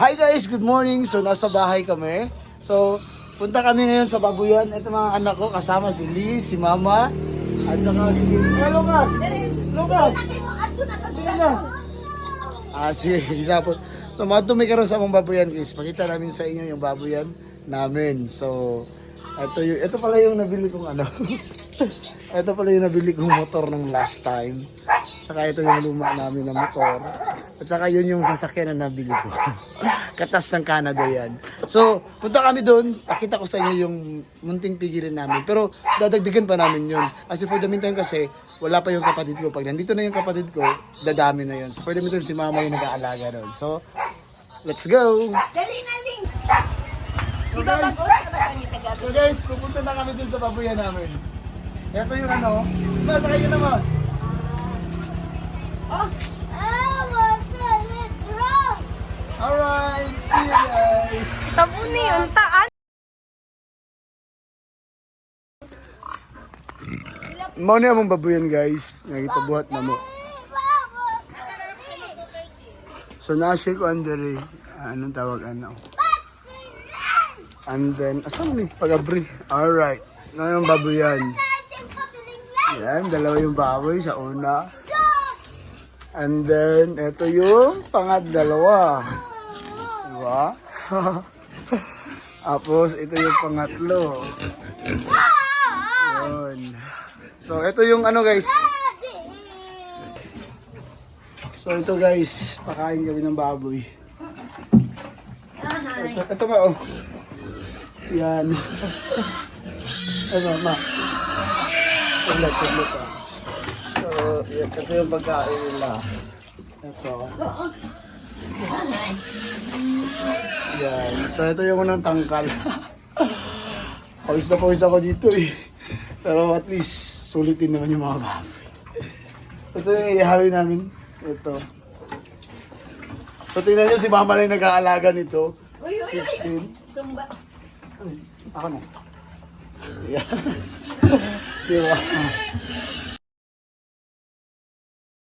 Hi guys, good morning. So nasa bahay kami. So punta kami ngayon sa Babuyan. Ito mga anak ko kasama si Lee, si Mama, at saka si Hey, Lucas. Lucas. Sige na. Ah, sige, isa po. So mga tumi karon sa among babuyan guys. Pakita namin sa inyo yung babuyan namin. So ito yung ito pala yung nabili kong ano. ito pala yung nabili kong motor nung last time. Tsaka ito yung luma namin na motor. At saka yun yung sasakyan na nabili ko. Katas ng Canada yan. So, punta kami doon. Pakita ko sa inyo yung munting pigilan namin. Pero dadagdagan pa namin yun. Kasi for the meantime kasi, wala pa yung kapatid ko. Pag nandito na yung kapatid ko, dadami na yun. So for the meantime, si mama yung nag-aalaga doon. So, let's go! Dali na, Ling. So guys, so guys, pupunta na kami doon sa babuyan namin. Ito yung ano. Sakay yun naman. Oh, Alright, see you guys! Tabo ni yung taan. Mao na among babuyan guys. Nagitabuhat na mo. So na-share ko under anong tawag ano. And then, asan ni? Pag-abri. Alright. Na yung babuyan. Yan, dalawa yung baboy sa una. And then, ito yung pangat-dalawa. Diba? Tapos, ito yung pangatlo. Yun. So, ito yung ano guys. So, ito guys, pakain kami ng baboy. Ito, ito nga oh. Yan. Ano, ma. Tablet, tablet ah. So, ito yung pagkain nila. Ito. Yan. So, ito yung unang tangkal. Pawis na pawis ako dito eh. Pero at least, sulitin naman yung mga baboy. Ito yung ihawin namin. Ito. So, tingnan nyo si mama lang yung nag-aalaga nito. Uy, uy, uy. 16. Tumba. Ako na. Yeah. Di ba?